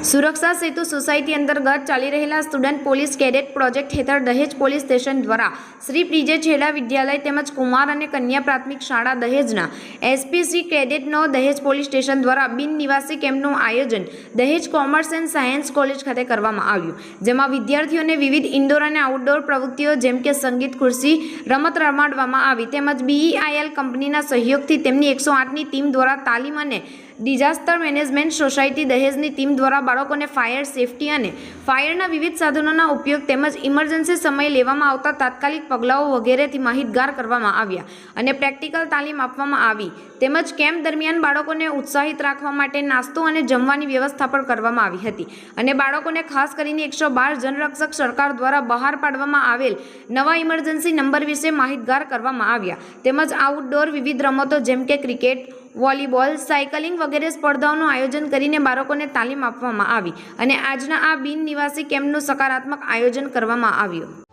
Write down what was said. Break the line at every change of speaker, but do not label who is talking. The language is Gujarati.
સુરક્ષા સેતુ સોસાયટી અંતર્ગત ચાલી રહેલા સ્ટુડન્ટ પોલીસ કેડેટ પ્રોજેક્ટ હેઠળ દહેજ પોલીસ સ્ટેશન દ્વારા શ્રી પ્રિજે છેડા વિદ્યાલય તેમજ કુમાર અને કન્યા પ્રાથમિક શાળા દહેજના એસપીસી કેડેટનો દહેજ પોલીસ સ્ટેશન દ્વારા બિન નિવાસી કેમ્પનું આયોજન દહેજ કોમર્સ એન્ડ સાયન્સ કોલેજ ખાતે કરવામાં આવ્યું, જેમાં વિદ્યાર્થીઓને વિવિધ ઇન્ડોર અને આઉટડોર પ્રવૃત્તિઓ જેમ કે સંગીત ખુરશી રમત રમાડવામાં આવી તેમજ બીઈઆઈએલ કંપનીના સહયોગથી તેમની એકસો આઠની ટીમ દ્વારા તાલીમ અને ડિઝાસ્ટર મેનેજમેન્ટ સોસાયટી દહેજની ટીમ દ્વારા બાળકોને ફાયર સેફટી અને ફાયરના વિવિધ સાધનોના ઉપયોગ તેમજ ઇમરજન્સી સમયે લેવામાં આવતા તાત્કાલિક પગલાઓ વગેરેથી માહિતગાર કરવામાં આવ્યા અને પ્રેક્ટિકલ તાલીમ આપવામાં આવી. તેમજ કેમ્પ દરમિયાન બાળકોને ઉત્સાહિત રાખવા માટે નાસ્તો અને જમવાની વ્યવસ્થા પણ કરવામાં આવી હતી અને બાળકોને ખાસ કરીને એકસો બાર જનરક્ષક સરકાર દ્વારા બહાર પાડવામાં આવેલ નવા ઇમરજન્સી નંબર વિશે માહિતગાર કરવામાં આવ્યા. તેમજ આઉટડોર વિવિધ રમતો જેમ કે ક્રિકેટ વોલીબોલ, સાયકલિંગ વગેરે સ્પર્ધાઓનું આયોજન કરીને બાળકોને તાલીમ આપવામાં આવી અને આજના આ બિન નિવાસી કેમ્પનું સકારાત્મક આયોજન કરવામાં આવ્યું.